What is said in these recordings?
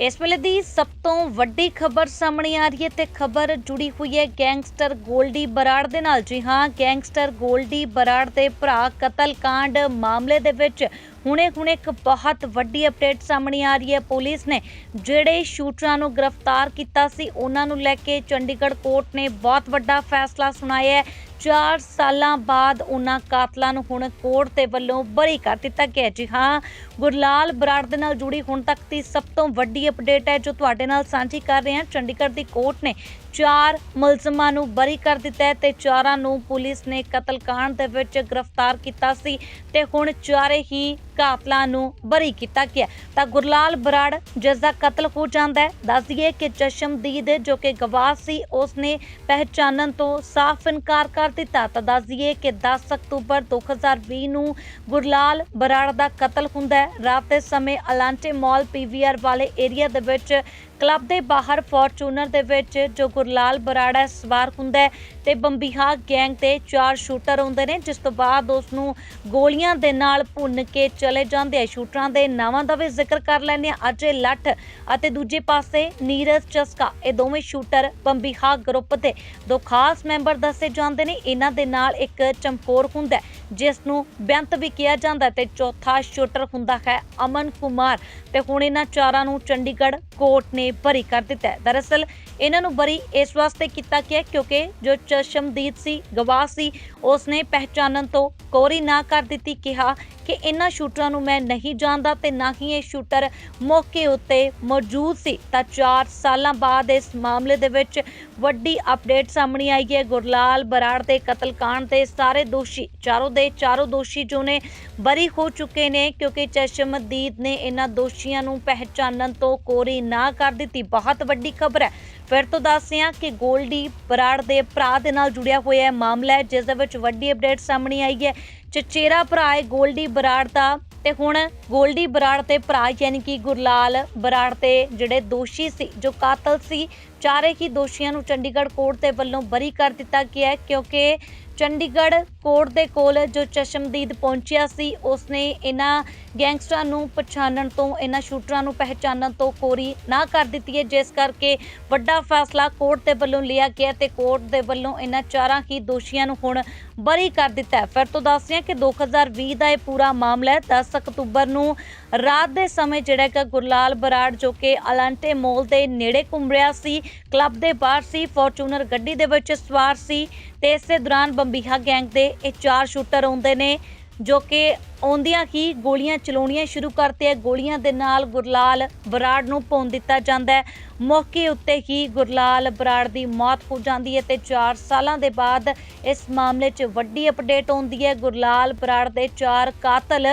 ਇਸ ਵੇਲੇ ਦੀ ਸਭ ਤੋਂ ਵੱਡੀ ਖਬਰ ਸਾਹਮਣੇ ਆ ਰਹੀ ਹੈ ਤੇ ਖਬਰ ਜੁੜੀ ਹੋਈ ਹੈ ਗੈਂਗਸਟਰ ਗੋਲਡੀ ਬਰਾੜ ਦੇ ਨਾਲ। ਜੀ ਹਾਂ, ਗੈਂਗਸਟਰ ਗੋਲਡੀ ਬਰਾੜ ਦੇ ਭਰਾ ਕਤਲकांड ਮਾਮਲੇ ਦੇ ਵਿੱਚ ਹੁਣੇ-ਹੁਣੇ ਇੱਕ ਬਹੁਤ ਵੱਡੀ ਅਪਡੇਟ ਸਾਹਮਣੇ ਆ ਰਹੀ ਹੈ। ਪੁਲਿਸ ਨੇ ਜਿਹੜੇ ਸ਼ੂਟਰਾਂ ਨੂੰ ਗ੍ਰਿਫਤਾਰ ਕੀਤਾ ਸੀ, ਉਹਨਾਂ ਨੂੰ ਲੈ ਕੇ ਚੰਡੀਗੜ੍ਹ ਕੋਰਟ ਨੇ ਬਹੁਤ ਵੱਡਾ ਫੈਸਲਾ ਸੁਣਾਇਆ ਹੈ। 4 ਸਾਲਾਂ ਬਾਅਦ ਉਹਨਾਂ ਕਾਤਲਾਂ ਨੂੰ ਹੁਣ ਕੋਰਟ ਦੇ ਵੱਲੋਂ ਬਰੀ ਕਰ ਦਿੱਤਾ ਗਿਆ ਜੀ ਹਾਂ, ਗੁਰਲਾਲ ਬਰਾੜ ਦੇ ਨਾਲ ਜੁੜੀ ਹੁਣ ਤੱਕ ਦੀ ਸਭ ਤੋਂ ਵੱਡੀ ਅਪਡੇਟ ਹੈ, ਜੋ ਤੁਹਾਡੇ ਨਾਲ ਸਾਂਝੀ ਕਰ ਰਹੇ ਹਾਂ। ਚੰਡੀਗੜ੍ਹ ਦੀ ਕੋਰਟ ਨੇ ਚਾਰ ਮੁਲਜ਼ਮਾਂ ਨੂੰ ਬਰੀ ਕਰ ਦਿੱਤਾ ਹੈ ਤੇ ਚਾਰਾਂ ਨੂੰ ਪੁਲਿਸ ਨੇ ਕਤਲकांड ਦੇ ਵਿੱਚ ਗ੍ਰਿਫਤਾਰ ਕੀਤਾ ਸੀ ਤੇ ਹੁਣ ਚਾਰੇ ਹੀ ਕਾਤਲਾਂ ਨੂੰ ਬਰੀ ਕੀਤਾ ਗਿਆ। ਤਾਂ ਗੁਰਲਾਲ ਬਰਾੜ ਜਿਸ ਦਾ ਕਤਲ ਹੋ ਜਾਂਦਾ ਹੈ ਦੱਸ ਦਈਏ ਕਿ ਚਸ਼ਮਦੀਦ ਜੋ ਕਿ ਗਵਾਹ ਸੀ, ਉਸਨੇ ਪਹਿਚਾਨਣ ਤੋਂ ਸਾਫ਼ ਇਨਕਾਰ ਕਰ ਦਿੱਤਾ। ਤਾਂ ਦੱਸ ਦਈਏ ਕਿ 10 ਅਕਤੂਬਰ 2020 ਨੂੰ ਗੁਰਲਾਲ ਬਰਾੜ ਦਾ ਕਤਲ ਹੁੰਦਾ ਹੈ। ਰਾਤ ਦੇ ਸਮੇਂ ਅਲਾਂਟੇ ਮਾਲ ਪੀਵੀਆਰ ਵਾਲੇ ਏਰੀਆ ਦੇ ਵਿੱਚ ਕਲੱਬ ਦੇ ਬਾਹਰ ਫੋਰਚੂਨਰ ਦੇ ਵਿੱਚ ਜੋ ਗੁਰਲਾਲ ਬਰਾੜਾ ਸਵਾਰ ਹੁੰਦਾ ਹੈ ਤੇ ਬੰਬੀਹਾ ਗੈਂਗ ਦੇ ਚਾਰ ਸ਼ੂਟਰ ਹੁੰਦੇ ਨੇ ਜਿਸ ਤੋਂ ਬਾਅਦ ਉਸ ਨੂੰ ਗੋਲੀਆਂ ਦੇ ਨਾਲ ਭੁੰਨ ਕੇ ਚਲੇ ਜਾਂਦੇ ਆ। ਸ਼ੂਟਰਾਂ ਦੇ ਨਾਵਾਂ ਦਾ ਵੀ ਜ਼ਿਕਰ ਕਰ ਲੈਂਦੇ ਆ ਅਜੇ ਲੱਠ ਅਤੇ ਦੂਜੇ ਪਾਸੇ ਨੀਰਜ ਚਸਕਾ ਇਹ ਦੋਵੇਂ ਸ਼ੂਟਰ ਬੰਬੀਹਾ ਗਰੁੱਪ ਦੇ ਦੋ ਖਾਸ ਮੈਂਬਰ ਦੱਸੇ ਜਾਂਦੇ ਨੇ। ਇਹਨਾਂ ਦੇ ਨਾਲ ਇੱਕ ਚਮਕੌਰ ਹੁੰਦਾ ਹੈ, ਜਿਸ ਨੂੰ ਬੇਅੰਤ ਵੀ ਕਿਹਾ ਜਾਂਦਾ ਹੈ ਤੇ ਚੌਥਾ ਸ਼ੂਟਰ ਹੁੰਦਾ ਹੈ ਅਮਨ ਕੁਮਾਰ। ਤੇ ਹੁਣ ਇਹਨਾਂ ਚਾਰਾਂ ਨੂੰ ਚੰਡੀਗੜ੍ਹ ਕੋਰਟ ਨੇ ਬਰੀ ਕਰ ਦਿੱਤਾ ਹੈ। ਦਰਅਸਲ ਇਹਨਾਂ ਨੂੰ ਬਰੀ ਇਸ ਵਾਸਤੇ ਕੀਤਾ ਗਿਆ ਕਿਉਂਕਿ ਜੋ ਚਸ਼ਮਦੀਦ ਸੀ, ਗਵਾਹ ਸੀ, ਉਸਨੇ ਪਹਿਚਾਨਣ ਤੋਂ ਕੋਰੀ ਨਾ ਕਰ ਦਿੱਤੀ, ਕਿਹਾ ਕਿ ਇਹਨਾਂ ਸ਼ੂਟਰਾਂ ਨੂੰ ਮੈਂ ਨਹੀਂ ਜਾਣਦਾ ਤੇ ਨਾ ਹੀ ਇਹ ਸ਼ੂਟਰ ਮੌਕੇ ਉੱਤੇ ਮੌਜੂਦ ਸੀ। ਤਾਂ 4 ਸਾਲਾਂ ਬਾਅਦ ਇਸ ਮਾਮਲੇ ਦੇ ਵਿੱਚ ਵੱਡੀ ਅਪਡੇਟ ਸਾਹਮਣੇ ਆਈ ਹੈ। ਗੁਰਲਾਲ ਬਰਾੜ ਦੇ ਕਤਲकांड ਦੇ ਸਾਰੇ ਦੋਸ਼ੀ ਚਾਰੋਂ ਦੇ ਚਾਰੋਂ ਦੋਸ਼ੀ ਜੋ ਨੇ ਬਰੀ ਹੋ ਚੁੱਕੇ ਨੇ, ਕਿਉਂਕਿ ਚਸ਼ਮਦੀਦ ਨੇ ਇਹਨਾਂ ਦੋਸ਼ੀਆਂ ਨੂੰ ਪਹਿਚਾਨਣ ਤੋਂ ਕੋਰੀ ਨਾ ਕਰ ਦਿੱਤੀ। ਬਹੁਤ ਵੱਡੀ ਖਬਰ ਹੈ। ਫਿਰ ਤੋਂ ਦੱਸਦੇ ਹਾਂ ਕਿ ਗੋਲਡੀ ਬਰਾੜ ਦੇ ਭਰਾ ਦੇ ਨਾਲ ਜੁੜਿਆ ਹੋਇਆ ਮਾਮਲਾ ਹੈ, ਜਿਸ ਦੇ ਵਿੱਚ ਵੱਡੀ ਅਪਡੇਟ ਸਾਹਮਣੇ ਆਈ ਹੈ। ਚਚੇਰਾ ਭਰਾ ਹੈ ਗੋਲਡੀ ਬਰਾੜ ਦਾ ਤੇ ਹੁਣ ਗੋਲਡੀ ਬਰਾੜ ਤੇ ਭਰਾ ਯਾਨੀ ਕਿ ਗੁਰਲਾਲ ਬਰਾੜ ਤੇ ਜਿਹੜੇ ਦੋਸ਼ੀ ਸੀ, ਜੋ ਕਾਤਲ ਸੀ ਚਾਰੇ ਹੀ ਦੋਸ਼ੀਆਂ ਨੂੰ ਚੰਡੀਗੜ੍ਹ ਕੋਰਟ ਦੇ ਵੱਲੋਂ ਬਰੀ ਕਰ ਦਿੱਤਾ ਗਿਆ ਹੈ, ਕਿਉਂਕਿ ਚੰਡੀਗੜ੍ਹ ਕੋਰਟ ਦੇ ਕੋਲ ਜੋ ਚਸ਼ਮਦੀਦ ਪਹੁੰਚਿਆ ਸੀ, ਉਸਨੇ ਇਹਨਾਂ ਗੈਂਗਸਟਰਾਂ ਨੂੰ ਪਛਾਣਨ ਤੋਂ, ਇਹਨਾਂ ਸ਼ੂਟਰਾਂ ਨੂੰ ਪਹਿਚਾਨਣ ਤੋਂ ਕੋਰੀ ਨਾ ਕਰ ਦਿੱਤੀ ਹੈ, ਜਿਸ ਕਰਕੇ ਵੱਡਾ ਫੈਸਲਾ ਕੋਰਟ ਦੇ ਵੱਲੋਂ ਲਿਆ ਗਿਆ ਤੇ ਕੋਰਟ ਦੇ ਵੱਲੋਂ ਇਹਨਾਂ ਚਾਰਾਂ ਹੀ ਦੋਸ਼ੀਆਂ ਨੂੰ ਹੁਣ ਬਰੀ ਕਰ ਦਿੱਤਾ ਫਿਰ ਤੋਂ ਦੱਸਦੇ ਹਾਂ ਕਿ 2020 ਦਾ ਇਹ ਪੂਰਾ ਮਾਮਲਾ ਹੈ 10 ਅਕਤੂਬਰ ਨੂੰ ਰਾਤ ਦੇ ਸਮੇਂ ਜਿਹੜਾ ਕਿ ਗੁਰਲਾਲ ਬਰਾੜ ਜੋ ਕਿ ਅਲਾਂਟੇ ਮੋਲ ਦੇ ਨੇੜੇ ਘੁੰਮ ਰਿਹਾ ਸੀ ਕਲੱਬ ਦੇ ਬਾਹਰ ਸੀ, ਫੋਰਚੂਨਰ ਗੱਡੀ ਦੇ ਵਿੱਚ ਸਵਾਰ ਸੀ ਤੇ ਇਸੇ ਦੌਰਾਨ ਬੰਬੀਹਾ ਗੈਂਗ ਦੇ ਇਹ ਚਾਰ ਸ਼ੂਟਰ ਆਉਂਦੇ ਨੇ, ਜੋ ਕਿ ਆਉਂਦਿਆਂ ਹੀ ਗੋਲੀਆਂ ਚਲਾਉਣੀਆਂ ਸ਼ੁਰੂ ਕਰਤੇ। ਹੈ ਗੋਲੀਆਂ ਦੇ ਨਾਲ ਗੁਰਲਾਲ ਬਰਾੜ ਨੂੰ ਭੁੰਨ ਦਿੱਤਾ ਜਾਂਦਾ ਹੈ। ਮੌਕੇ ਉੱਤੇ ਹੀ ਗੁਰਲਾਲ ਬਰਾੜ ਦੀ ਮੌਤ ਹੋ ਜਾਂਦੀ ਹੈ ਤੇ 4 ਸਾਲਾਂ ਦੇ ਬਾਅਦ ਇਸ ਮਾਮਲੇ 'ਚ ਵੱਡੀ ਅਪਡੇਟ ਆਉਂਦੀ ਹੈ। ਗੁਰਲਾਲ ਬਰਾੜ ਦੇ ਚਾਰ ਕਾਤਲ,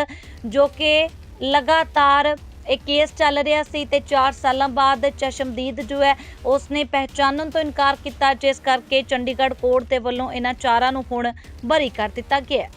ਜੋ ਕਿ ਲਗਾਤਾਰ ਇਹ ਕੇਸ ਚੱਲ ਰਿਹਾ ਸੀ ਤੇ 4 ਸਾਲਾਂ ਬਾਅਦ ਚਸ਼ਮਦੀਦ ਜੋ ਹੈ, ਉਸਨੇ ਪਹਿਚਾਨਣ ਤੋਂ ਇਨਕਾਰ ਕੀਤਾ, ਜਿਸ ਕਰਕੇ ਚੰਡੀਗੜ੍ਹ ਕੋਰਟ ਦੇ ਵੱਲੋਂ ਇਹਨਾਂ ਚਾਰਾਂ ਨੂੰ ਹੁਣ ਬਰੀ ਕਰ ਦਿੱਤਾ ਗਿਆ